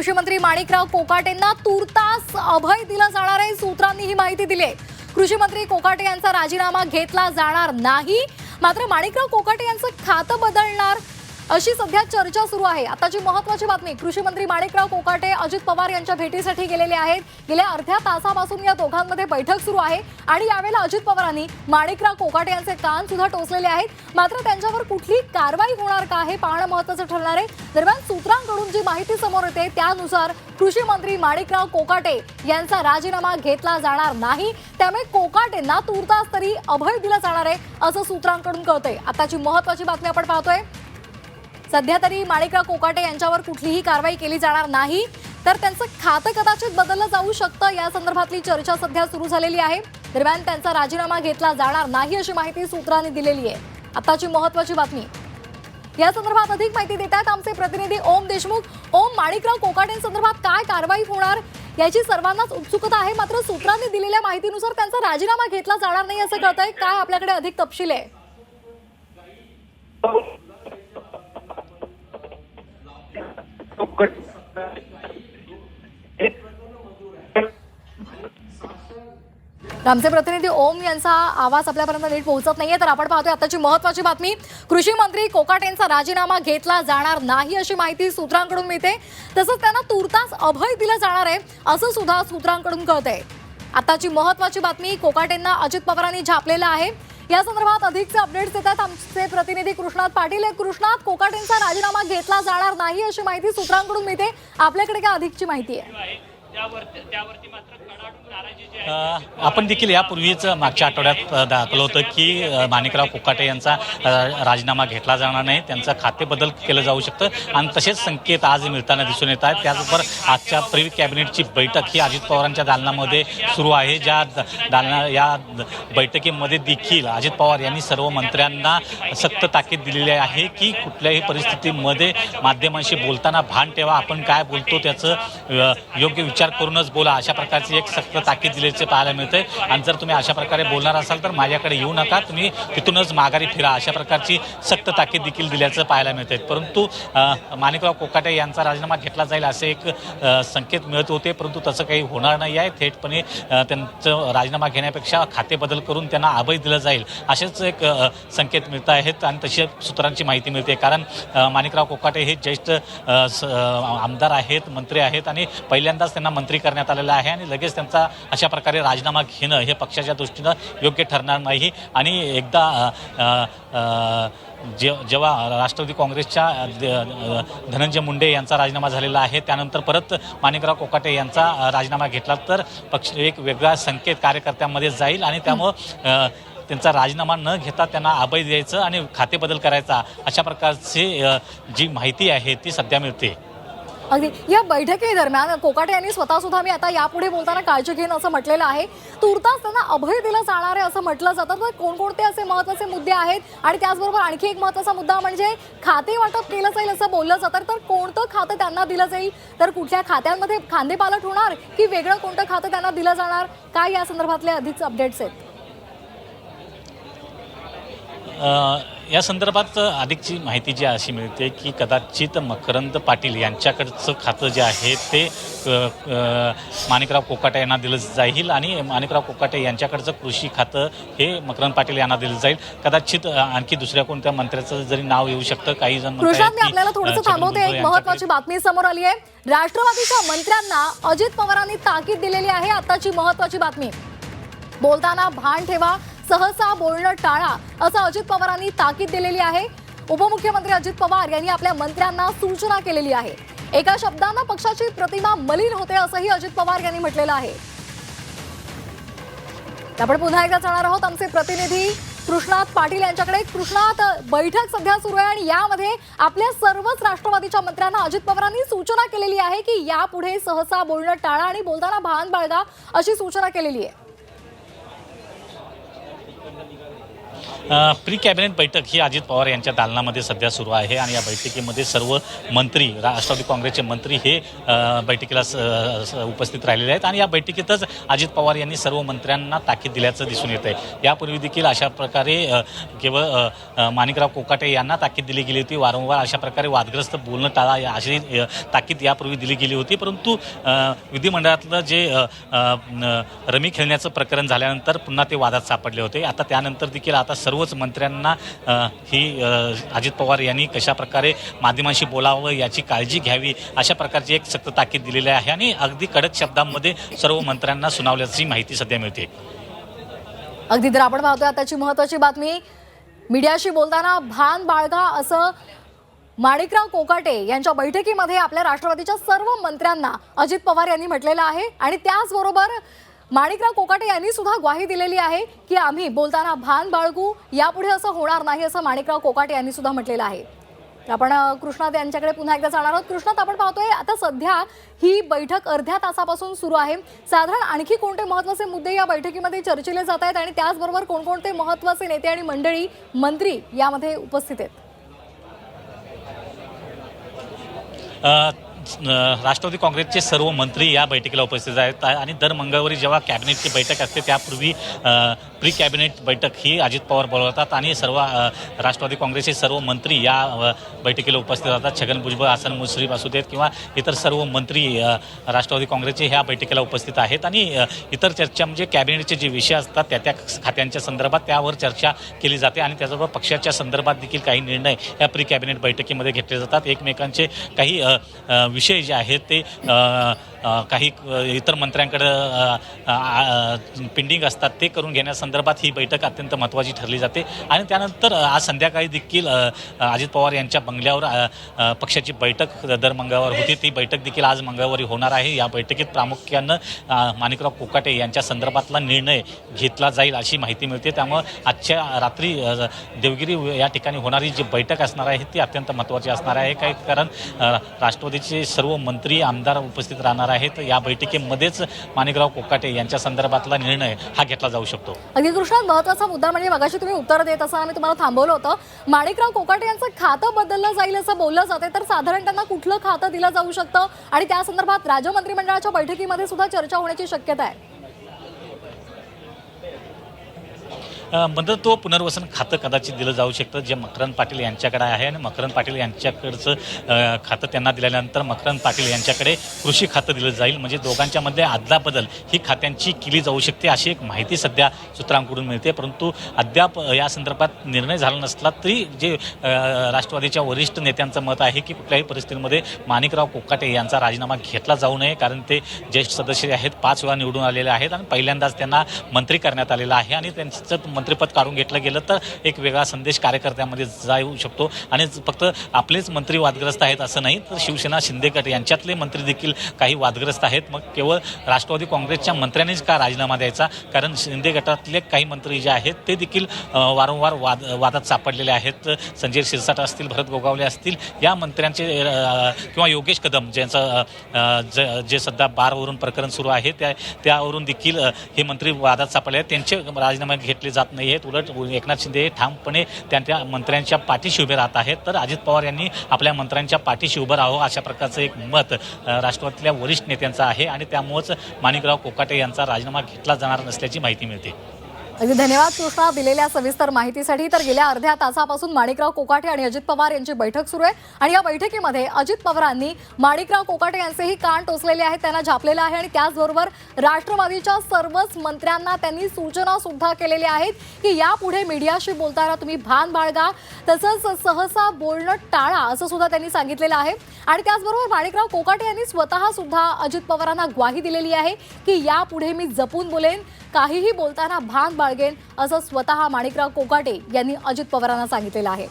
कृषी मंत्री माणिकराव कोकाटेंना तुर्तास अभय दिलं जाणार आहे. सूत्रांनी ही माहिती दिली आहे. कृषी मंत्री कोकाटे यांचा राजीनामा घेतला जाणार नाही. मात्र माणिकराव कोकाटे यांचं खातं बदलणार अशी सध्या चर्चा सुरू आहे. आताची महत्वाची बातमी कृषी मंत्री माणिकराव कोकाटे अजित पवार यांच्या भेटीसाठी गेलेले आहेत. गेल्या अर्ध्या तासापासून या दोघांमध्ये बैठक सुरू आहे आणि यावेळेला अजित पवारांनी माणिकराव कोकाटे यांचे कान सुद्धा टोचलेले आहेत. मात्र त्यांच्यावर कुठली कारवाई होणार का हे पाहणं महत्वाचं ठरणार आहे. दरम्यान सूत्रांकडून जी माहिती समोर येते त्यानुसार कृषी मंत्री माणिकराव कोकाटे यांचा राजीनामा घेतला जाणार नाही. त्यामुळे कोकाटेंना तुर्तास तरी अभय दिलं जाणार आहे असं सूत्रांकडून कळतंय. आताची महत्वाची बातमी आपण पाहतोय. सध्या तरी माणिकराव कोकाटे यांच्यावर कुठलीही कारवाई केली जाणार नाही. तर त्यांचं खातं कदाचित बदललं जाऊ शकतं. या संदर्भातली चर्चा सध्या सुरू झालेली आहे. दरम्यान त्यांचा राजीनामा घेतला जाणार नाही अशी माहिती सूत्रांनी दिलेली आहे. आताची महत्वाची बातमी. या संदर्भात अधिक माहिती देत आहेत आमचे प्रतिनिधी ओम देशमुख. ओम माणिकराव कोकाटे संदर्भात काय कारवाई होणार याची सर्वांनाच उत्सुकता आहे. मात्र सूत्रांनी दिलेल्या माहितीनुसार त्यांचा राजीनामा घेतला जाणार नाही असं कळतंय. काय आपल्याकडे अधिक तपशील आहे? हो. आमचे प्रतिनिधी ओम यांचा आवाज आपल्यापर्यंत नीट पोहोचत नाहीये. तर आपण पाहतोय आताची महत्वाची बातमी. कृषी मंत्री कोकाटेंचा राजीनामा घेतला जाणार नाही अशी माहिती सूत्रांकडून मिळते. तसंच त्यांना तुर्तास अभय दिलं जाणार आहे असं सुद्धा सूत्रांकडून कळतंय. आताची महत्वाची बातमी कोकाटेंना अजित पवारांनी झापलेलं आहे. या संदर्भात अधिकचे अपडेट्स देतात आमचे प्रतिनिधी कृष्णात पाटील. हे कृष्णात कोकाटेंचा राजीनामा घेतला जाणार नाही अशी माहिती सूत्रांकडून मिळते. आपल्याकडे काय अधिकची माहिती आहे? आपण देखील यापूर्वीच मागच्या आठवड्यात दाखवलं होतं की माणिकराव कोकाटे यांचा राजीनामा घेतला जाणार नाही. त्यांचं खातेबदल केलं जाऊ शकतं. आणि तसेच संकेत आज मिळताना दिसून येत आहेत. त्याचबरोबर आजच्या प्री कॅबिनेटची बैठक ही अजित पवारांच्या दालनामध्ये सुरू आहे ज्या द- दालना या बैठकीमध्ये देखील अजित पवार यांनी सर्व मंत्र्यांना सक्त ताकीद दिलेली आहे की कुठल्याही परिस्थितीमध्ये माध्यमांशी बोलताना भान ठेवा. आपण काय बोलतो त्याचं योग्य विचार करूनच बोला. अशा प्रकारची एक सक्त ताकीद दिल्याचे पाहायला मिळते आणि जर तुम्ही अशा प्रकारे बोलणार असाल तर माझ्याकडे येऊ नका. तुम्ही तिथूनच माघारी फिरा. अशा प्रकारची सक्त ताकीद देखील दिल्याचं पाहायला मिळते परंतु माणिकराव कोकाटे यांचा राजीनामा घेतला जाईल असे एक संकेत मिळत होते. परंतु तसं काही होणार नाही आहे. थेटपणे त्यांचं राजीनामा घेण्यापेक्षा खाते बदल करून त्यांना अभय दिलं जाईल असेच एक संकेत मिळत आहेत. आणि तशी सूत्रांची माहिती मिळते. कारण माणिकराव कोकाटे हे ज्येष्ठ स- आमदार आहेत मंत्री आहेत. आणि पहिल्यांदाच त्यांना मंत्री करण्यात आलेलं आहे आणि लगेच त्यांचा अशा प्रकारे राजीनामा घेणं हे पक्षाच्या दृष्टीनं योग्य ठरणार नाही. आणि एकदा जे जेव्हा राष्ट्रवादी काँग्रेसच्या धनंजय मुंडे यांचा राजीनामा झालेला आहे त्यानंतर परत माणिकराव कोकाटे यांचा राजीनामा घेतला तर पक्ष एक वेगळा संकेत कार्यकर्त्यांमध्ये जाईल आणि त्यामुळं त्यांचा राजीनामा न घेता त्यांना अभय द्यायचं आणि खाते बदल करायचा अशा प्रकारची जी माहिती आहे ती सध्या मिळते. अगदी. या बैठकीदरम्यान कोकाटे यांनी स्वतः सुद्धा मी आता यापुढे बोलताना काळजी घेईन असं म्हटलेलं आहे. तुर्तास त्यांना अभय दिलं जाणार आहे असं म्हटलं जातं. तर कोणकोणते असे महत्त्वाचे मुद्दे आहेत? आणि त्याचबरोबर आणखी एक महत्त्वाचा मुद्दा म्हणजे खाते वाटप केलं जाईल असं बोललं जातं. तर कोणतं खातं त्यांना दिलं जाईल? तर कुठल्या खात्यांमध्ये खांदेपालट होणार की वेगळं कोणतं खातं त्यांना दिलं जाणार? काय या संदर्भातले अधिक अपडेट्स आहेत? या संदर्भात अधिकची माहिती जी अशी मिळते की कदाचित मकरंद पाटील यांच्याकडचं खातं जे आहे ते माणिकराव कोकाटे यांना दिलं जाईल आणि माणिकराव कोकाटे यांच्याकडचं कृषी खातं हे मकरंद पाटील यांना दिलं जाईल. कदाचित आणखी दुसऱ्या कोणत्या मंत्र्याचं जरी नाव येऊ शकतं काही जण आपल्याला थोडंसं थांबवते. एक महत्वाची बातमी समोर आली आहे. राष्ट्रवादीच्या मंत्र्यांना अजित पवारांनी ताकीद दिलेली आहे. आताची महत्वाची बातमी. बोलताना भान ठेवा. सहसा बोलणं टाळा असं अजित पवारांनी ताकीद दिलेली आहे. उपमुख्यमंत्री अजित पवार यांनी आपल्या मंत्र्यांना सूचना केलेली आहे. एका शब्दानं पक्षाची प्रतिमा मलिन होते असंही अजित पवार यांनी म्हटलेलं आहे. आपण पुन्हा एकदा जाणार आहोत आमचे प्रतिनिधी कृष्णात पाटील यांच्याकडे. कृष्णात बैठक सध्या सुरू आहे आणि यामध्ये आपल्या सर्वच राष्ट्रवादीच्या मंत्र्यांना अजित पवारांनी सूचना केलेली आहे की यापुढे सहसा बोलणं टाळा आणि बोलताना भान बाळगा अशी सूचना केलेली आहे. प्री कॅबिनेट बैठक ही अजित पवार यांच्या दालनामध्ये सध्या सुरू आहे आणि या बैठकीमध्ये सर्व मंत्री राष्ट्रवादी काँग्रेसचे मंत्री हे बैठकीला स- उपस्थित राहिलेले आहेत. आणि या बैठकीतच अजित पवार यांनी सर्व मंत्र्यांना ताकीद दिल्याचं दिसून येत आहे यापूर्वी देखील अशा प्रकारे केवळ माणिकराव कोकाटे यांना ताकीद दिली गेली होती. वारंवार अशा प्रकारे वादग्रस्त बोलणं टाळा अशी ताकीद यापूर्वी दिली गेली होती. परंतु विधिमंडळातलं जे न- रमी खेळण्याचं प्रकरण झाल्यानंतर पुन्हा ते वादात सापडले होते. आता त्यानंतर देखील आता सर्व सर्वच मंत्र्यांना ही अजित पवार यांनी कशा प्रकारे माध्यमांशी बोलावं याची काळजी घ्यावी अशा प्रकारची एक सक्त ताकीद दिलेली आहे आणि अगदी कडक शब्दांमध्ये सर्व मंत्र्यांना सुनावल्याची माहिती सध्या मिळते. अगदी तर आपण पाहतोय आताची महत्वाची बातमी. मीडियाशी बोलताना भान बाळगा असं माणिकराव कोकाटे यांच्या बैठकीमध्ये आपल्या राष्ट्रवादीच्या सर्व मंत्र्यांना अजित पवार यांनी म्हटलेलं आहे आणि त्याचबरोबर माणिकराव कोकाटे यांनी सुद्धा ग्वाही दिलेली आहे की आम्ही बोलताना भान बाळगू यापुढे असं होणार नाही असं माणिकराव कोकाटे यांनी सुद्धा म्हटलेलं आहे. आपण कृष्णात यांच्याकडे पुन्हा एकदा जाणार आहोत. कृष्णात आपण पाहतोय आता सध्या ही बैठक अर्ध्या तासापासून सुरू आहे. साधारण आणखी कोणते महत्त्वाचे मुद्दे या बैठकीमध्ये चर्चेले जात आहेत आणि त्याचबरोबर कोणकोणते महत्त्वाचे नेते आणि मंडळी मंत्री यामध्ये उपस्थित आहेत? राष्ट्रवादी काँग्रेसचे सर्व मंत्री या बैठकीला उपस्थित आहेत आणि दर मंगळवारी जेव्हा कॅबिनेटची बैठक असते त्यापूर्वी प्री कॅबिनेट बैठक ही अजित पवार बोलवतात आणि सर्व राष्ट्रवादी काँग्रेसचे सर्व मंत्री या बैठकीला उपस्थित राहतात. छगन भुजबळ हसन मुश्रीफ असू देत किंवा इतर सर्व मंत्री राष्ट्रवादी काँग्रेसचे ह्या बैठकीला उपस्थित आहेत आणि इतर चर्चा म्हणजे कॅबिनेटचे जे विषय असतात त्या त्या खात्यांच्या संदर्भात त्यावर चर्चा केली जाते आणि त्याचबरोबर पक्षाच्या संदर्भात देखील काही निर्णय या प्री कॅबिनेट बैठकीमध्ये घेतले जातात. एकमेकांचे काही विषय जे आहेत ते काही इतर मंत्र्यांकडे पेंडिंग असतात ते करून घेण्यासंदर्भात ही बैठक अत्यंत महत्त्वाची ठरली जाते. आणि त्यानंतर आज संध्याकाळी देखील अजित पवार यांच्या बंगल्यावर पक्षाची बैठक दर मंगळवार होती. ती बैठक देखील आज मंगळवारी होणार आहे. या बैठकीत प्रामुख्यानं माणिकराव कोकाटे यांच्या संदर्भातला निर्णय घेतला जाईल अशी माहिती मिळते. त्यामुळं आजच्या रात्री देवगिरी या ठिकाणी होणारी जी बैठक असणार आहे ती अत्यंत महत्त्वाची असणार आहे. काही कारण राष्ट्रवादीचे राष्ट्रवादीचे सर्व मंत्री आमदार उपस्थित राहणार आहेत. या बैठकीमध्येच माणिकराव कोकाटे यांच्या संदर्भातला निर्णय हा घेतला जाऊ शकतो. अगदी कृष्णात महत्त्वाचा मुद्दा म्हणजे मगाशी तुम्ही उत्तर देत असा आम्ही तुम्हाला थांबवलं होतं. माणिकराव कोकाटे यांचं खातं बदललं जाईल असं बोललं जाते तर साधारण त्यांना कुठलं खातं दिलं जाऊ शकतं? आणि त्या संदर्भात राज्य मंत्रिमंडळाच्या बैठकीमध्ये सुद्धा चर्चा होण्याची शक्यता आहे. मदत मंत्रत्व पुनर्वसन खातं कदाचित दिलं जाऊ शकतं जे मकरंद पाटील यांच्याकडे आहे आणि मकरंद पाटील यांच्याकडचं खातं त्यांना दिल्यानंतर मकरंद पाटील यांच्याकडे कृषी खातं दिलं जाईल. म्हणजे दोघांच्यामध्ये अदलाबदल ही खात्यांची केली जाऊ शकते अशी एक माहिती सध्या सूत्रांकडून मिळते. परंतु अद्याप या संदर्भात निर्णय झाला नसला तरी जे राष्ट्रवादीच्या वरिष्ठ नेत्यांचं मत आहे की कुठल्याही परिस्थितीमध्ये माणिकराव कोकाटे यांचा राजीनामा घेतला जाऊ नये कारण ते ज्येष्ठ सदस्य आहेत पाच वेळा निवडून आलेले आहेत आणि पहिल्यांदाच त्यांना मंत्री करण्यात आलेलं आहे आणि त्यांचं मंत्रिपद काढून घेतलं गेलं तर एक वेगळा संदेश कार्यकर्त्यांमध्ये जाऊ शकतो. आणि फक्त आपलेच मंत्री वादग्रस्त आहेत असं नाही तर शिवसेना शिंदे गट यांच्यातले मंत्री देखील काही वादग्रस्त आहेत. मग केवळ राष्ट्रवादी काँग्रेसच्या मंत्र्यांनीच का राजीनामा द्यायचा? कारण शिंदे गटातले काही मंत्री जे आहेत ते देखील वारंवार वाद वादात सापडलेले आहेत. संजय शिरसाट असतील भरत गोगावले असतील या मंत्र्यांचे किंवा योगेश कदम ज्यांचं ज- जे सध्या बारवरून प्रकरण सुरू आहे त्या त्यावरून देखील हे मंत्री वादात सापडले आहेत. त्यांचे राजीनामे घेतले जात नाही आहेत उलट एकनाथ शिंदे हे ठामपणे त्यांच्या मंत्र्यांच्या पाठीशी उभे राहत आहेत. तर अजित पवार यांनी आपल्या मंत्र्यांच्या पाठीशी उभं राहावं अशा प्रकारचं एक मत राष्ट्रवादीतल्या वरिष्ठ नेत्यांचं आहे. आणि त्यामुळंच माणिकराव कोकाटे यांचा राजीनामा घेतला जाणार नसल्याची माहिती मिळते. अगदी धन्यवाद कृष्णा दिलेल्या सविस्तर माहितीसाठी. तर गेल्या अर्ध्या तासापासून माणिकराव कोकाटे आणि अजित पवार यांची बैठक सुरू आहे. आणि या बैठकीमध्ये अजित पवारांनी माणिकराव कोकाटे यांचेही कान टोचलेले आहेत त्यांना झापलेलं आहे. आणि त्याचबरोबर राष्ट्रवादीच्या सर्वच मंत्र्यांना त्यांनी सूचना सुद्धा केलेल्या आहेत की यापुढे मीडियाशी बोलताना तुम्ही भान बाळगा. तसंच सहसा बोलणं टाळा असं सुद्धा त्यांनी सांगितलेलं आहे. आणि त्याचबरोबर माणिकराव कोकाटे यांनी स्वतः सुद्धा अजित पवारांना ग्वाही दिलेली आहे की यापुढे मी जपून बोलेन. काहीही बोलताना भान बाळगेन असं स्वतः माणिकराव कोकाटे यांनी अजित पवारांना सांगितलेलं आहे.